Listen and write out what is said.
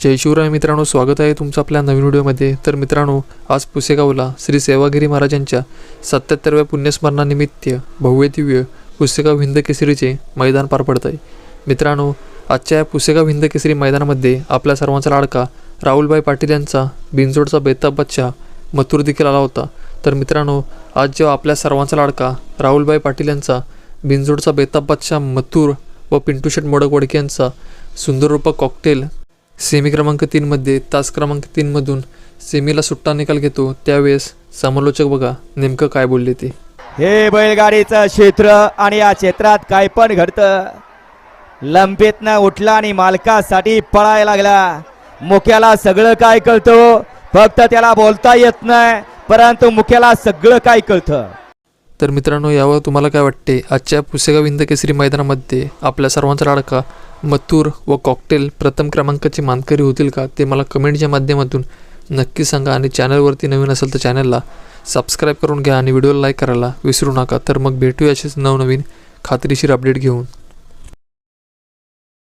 जय शिवराय मित्रांनो स्वागत आहे तुमचं आपल्या नवीन व्हिडिओमध्ये. तर मित्रांनो आज पुसेगावला श्री सेवागिरी महाराजांच्या सत्याहत्तरव्या पुण्यस्मरणानिमित्त भव्य दिव्य पुसेगाव हिंद केसरीचे मैदान पार पडत आहे मित्रांनो आजच्या या पुसेगाव हिंद केसरी मैदानामध्ये आपल्या सर्वांचा लाडका राहुलभाई पाटील यांचा बिनजोडचा बेताब बच्चा मथुर देखील आला होता. तर मित्रांनो आज जेव्हा आपल्या सर्वांचा लाडका राहुलभाई पाटील यांचा बिनजोडचा बेताब बादशाह मथुर व पिंटू शेट मोडक वडके यांचा सुंदर रूपक कॉकटेल सेमी क्रमांक तीनमध्ये तास क्रमांक तीनमधून सेमीला सुट्टा निकाल घेतो त्यावेळेस समालोचक बघा नेमकं काय बोलले ते. हे बैलगाडीचं क्षेत्र आणि या क्षेत्रात काय पण घडतं. लंबीतनं उठला आणि मालकासाठी पळायला लागला. मुख्याला सगळं काय कळतं? फक्त त्याला बोलता येत नाही परंतु मुख्याला सगळं काय कळतं? तर मित्रांनो यावर तुम्हाला काय वाटते? आजच्या पुसेगाव हिंद केसरी मैदानामध्ये आपल्या सर्वांचा लाडका मथुर व कॉकटेल प्रथम क्रमांकाचे मानकरी होतील का ते मला कमेंटच्या माध्यमातून नक्की सांगा आणि चॅनलवरती नवीन असेल तर चॅनलला सबस्क्राईब करून घ्या आणि व्हिडिओला लाईक करायला विसरू नका. तर मग भेटूया असेच नवनवीन खात्रीशीर अपडेट घेऊन.